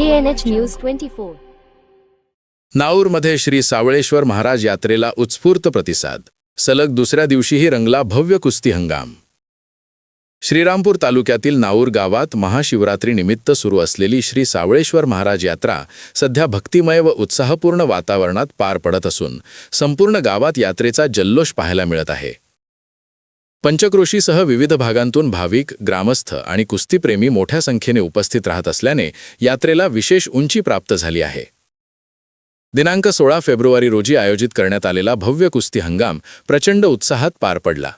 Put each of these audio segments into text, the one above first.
KNH News 24. नाऊरमध्ये Shri Savaleshwar Maharaj यात्रेला उत्स्फूर्त प्रतिसाद. सलग दुसऱ्या दिवशीही रंगला भव्य कुस्ती हंगाम. श्रीरामपूर तालुक्यातील नाऊर गावात महाशिवरात्रीनिमित्त सुरू असलेली श्री सावळेश्वर महाराज यात्रा सध्या भक्तिमय व उत्साहपूर्ण वातावरणात पार पडत असून संपूर्ण गावात यात्रेचा जल्लोष पाहायला मिळत आहे. पंचक्रोशीसह विविध भागांतून भाविक ग्रामस्थ आणि कुस्तीप्रेमी मोठ्या संख्येने उपस्थित राहत असल्याने यात्रेला विशेष उंची प्राप्त झाली आहे. दिनांक सोळा फेब्रुवारी रोजी आयोजित करण्यात आलेला भव्य कुस्ती हंगाम प्रचंड उत्साहात पार पडला.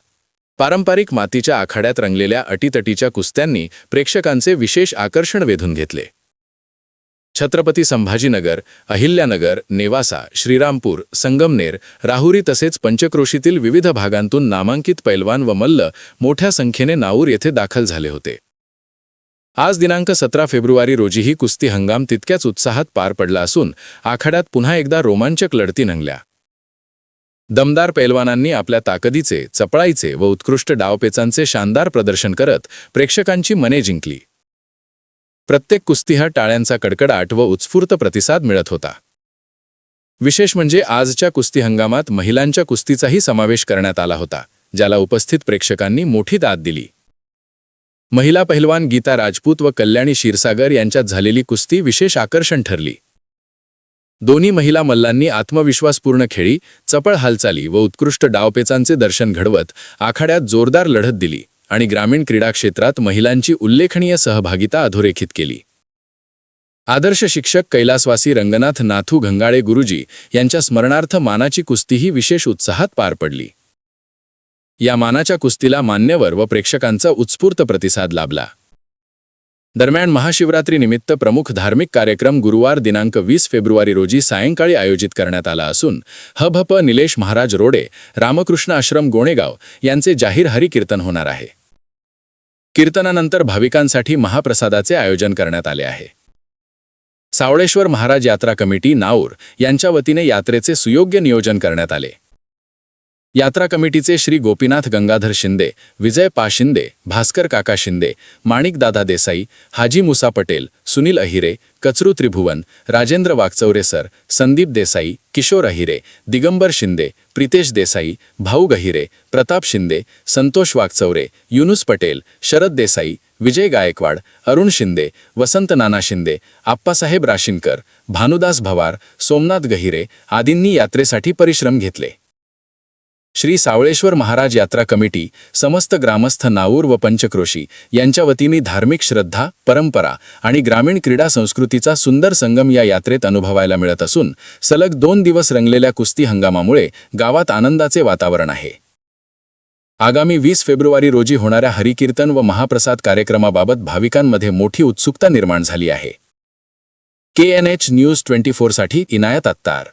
पारंपरिक मातीच्या आखाड्यात रंगलेल्या अटीतटीच्या कुस्त्यांनी प्रेक्षकांचे विशेष आकर्षण वेधून घेतले. छत्रपती संभाजीनगर अहिल्यानगर नेवासा श्रीरामपूर संगमनेर राहुरी तसेच पंचक्रोशीतील विविध भागांतून नामांकित पैलवान व मल्ल मोठ्या संख्येने नाऊर येथे दाखल झाले होते. आज दिनांक सतरा फेब्रुवारी रोजीही कुस्ती हंगाम तितक्याच उत्साहात पार पडला असून आखाड्यात पुन्हा एकदा रोमांचक लढती नंगल्या. दमदार पैलवानांनी आपल्या ताकदीचे चपळाईचे व उत्कृष्ट डावपेचांचे शानदार प्रदर्शन करत प्रेक्षकांची मने जिंकली. प्रत्येक कुस्ती हा टाळ्यांचा कडकडाट व उत्स्फूर्त प्रतिसाद मिळत होता. विशेष म्हणजे आजच्या कुस्ती हंगामात महिलांच्या कुस्तीचाही समावेश करण्यात आला होता ज्याला उपस्थित प्रेक्षकांनी मोठी दाद दिली. महिला पहिलवान गीता राजपूत व कल्याणी क्षीरसागर यांच्यात झालेली कुस्ती विशेष आकर्षण ठरली. दोन्ही महिला मल्लांनी आत्मविश्वासपूर्ण खेळी चपळ हालचाली व उत्कृष्ट डावपेचांचे दर्शन घडवत आखाड्यात जोरदार लढत दिली. आणि ग्रामीण क्रीडा क्षेत्रात महिलांची उल्लेखनीय सहभागिता अधोरेखित केली. आदर्श शिक्षक कैलासवासी रंगनाथ नाथू घंगाळे गुरुजी यांच्या स्मरणार्थ मानाची कुस्तीही विशेष उत्साहात पार पडली. या मानाच्या कुस्तीला मान्यवर व प्रेक्षकांचा उत्स्फूर्त प्रतिसाद लाभला. दरम्यान महाशिवरात्रीनिमित्त प्रमुख धार्मिक कार्यक्रम गुरुवार दिनांक वीस फेब्रुवारी रोजी सायंकाळी आयोजित करण्यात आला असून हभप निलेश महाराज रोडे रामकृष्ण आश्रम गोणेगाव यांचे जाहीर हरिकीर्तन होणार आहे. कीर्तनानंतर भाविकांसाठी महाप्रसादाचे आयोजन करण्यात आले आहे. सावळेश्वर महाराज यात्रा कमिटी नाऊर यांच्या वतीने यात्रेचे सुयोग्य नियोजन करण्यात आले. यात्रा कमिटीचे श्री गोपीनाथ गंगाधर शिंदे विजय पा शिंदे भास्कर काका शिंदे माणिकदादा देसाई हाजी मुसा पटेल सुनील अहिरे कचरू त्रिभुवन राजेंद्र वागचौरे सर संदीप देसाई किशोर अहिरे दिगंबर शिंदे प्रितेश देसाई भाऊ गहिरे प्रताप शिंदे संतोष वागचौरे युनुस पटेल शरद देसाई विजय गायकवाड अरुण शिंदे वसंत नाना शिंदे आप्पासाहेब राशिनकर भानुदास भवार सोमनाथ गहिरे आदींनी यात्रेसाठी परिश्रम घेतले. श्री सावळेश्वर महाराज यात्रा कमिटी समस्त ग्रामस्थ नाऊर व पंचक्रोशी यांच्या वतीने धार्मिक श्रद्धा परंपरा आणि ग्रामीण क्रीडा संस्कृतीचा सुंदर संगम या यात्रेत अनुभवायला मिळत असून सलग दोन दिवस रंगलेल्या कुस्ती हंगामामुळे गावात आनंदाचे वातावरण आहे. आगामी वीस फेब्रुवारी रोजी होणाऱ्या हरिकीर्तन व महाप्रसाद कार्यक्रमाबाबत भाविकांमध्ये मोठी उत्सुकता निर्माण झाली आहे. K N H news twenty फोरसाठी Inayat Attar.